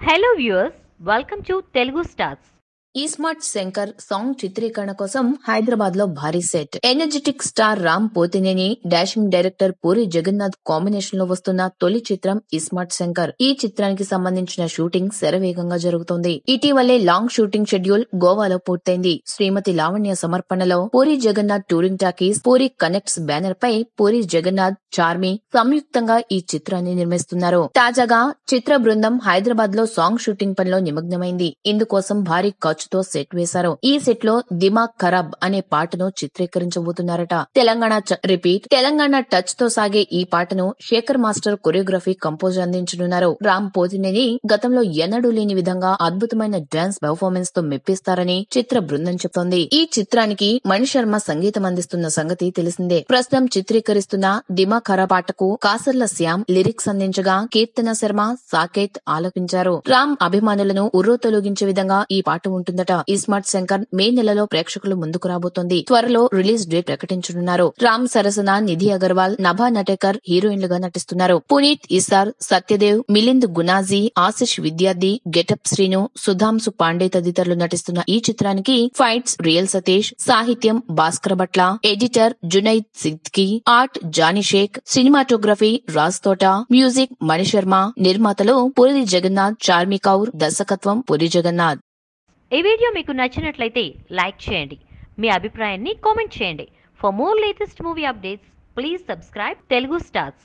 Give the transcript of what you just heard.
Hello viewers welcome to Telugu stars. ఈ smart Shankar song చిత్రీకరణ కోసం హైదరాబాద్లో భారీ set. Energetic star Ram Pothineni dashing director Puri Jagannadh కాంబినేషన్లో వస్తున్న తొలి చిత్రం ఈస్మార్ట్ శంకర్. ఈ చిత్రానికి సంబంధించిన షూటింగ్ శరవేగంగా జరుగుతోంది. ఇటీవలే లాంగ్ షూటింగ్ షెడ్యూల్ గోవాలో పూర్తయింది. శ్రీమతి లావణ్య సమర్పణలో Puri Jagannadh touring talkies Puri connects banner పై పూరి జగన్నాథ్ చార్మి సంయుక్తంగా ఈ చిత్రాన్ని నిర్మిస్తున్నారు. తాజాగా చిత్ర బృందం హైదరాబాద్లో సాంగ్ షూటింగ్ పనిలో నిమగ్నమైంది. ఇందుకోసం భారీ తో సెట్ వేశారు. ఈ సెట్లో దిమాగ్ ఖరాబ్ అనే పాటను చిత్రీకరించబోతున్నారట. తెలంగాణ రిపీట్ తెలంగాణ టచ్తో సాగే ఈ పాటను శేఖర్ మాస్టర్ కొరియోగ్రఫీ కంపోజ్ అందించనున్నారు. రామ్ పోతినేని గతంలో ఎన్నడూ లేని విధంగా అద్భుతమైన డాన్స్ పెర్ఫార్మెన్స్తో మెప్పిస్తారని చిత్ర బృందం చెప్తోంది. ఈ చిత్రానికి మణి శర్మ సంగీతం అందిస్తున్న సంగతి తెలిసిందే. ప్రస్తుతం చిత్రీకరిస్తున్న దిమా ఖరా పాటకు కాసర్ల శ్యామ్ లిరిక్స్ అందించగా కీర్తన శర్మ సాకేత్ ఆలపించారు. రామ్ అభిమానులను ఉర్రో తొలగించే విధంగా ఈ పాట ఉంటుందట. ఇస్మార్ట్ శంకర్ మే నెలలో ప్రేక్షకులు ముందుకు రాబోతోంది. త్వరలో రిలీజ్ డేట్ ప్రకటించనున్నారు. రామ్ సరసన నిధి అగర్వాల్ నభా నటేకర్ హీరోయిన్లుగా నటిస్తున్నారు. పునీత్ ఇసార్ సత్యదేవ్ మిలింద్ గునాజీ ఆశిష్ విద్యార్థి గెటప్ శ్రీను సుధాంశు పాండే తదితరులు నటిస్తున్న ఈ చిత్రానికి ఫైట్స్ రియల్ సతీష్ సాహిత్యం Bhaskarabhatla editor Junaid Siddiqui art Johnny Shaik cinematography Raj Thota music Manisharma నిర్మాతలు పురి జగన్నాథ్ చార్మి కౌర్ దర్శకత్వం పురి జగన్నాథ్. ఈ వీడియో మీకు నచ్చినట్లయితే లైక్ చేయండి. మీ అభిప్రాయాన్ని కామెంట్ చేయండి. For more latest movie updates please subscribe Telugu stars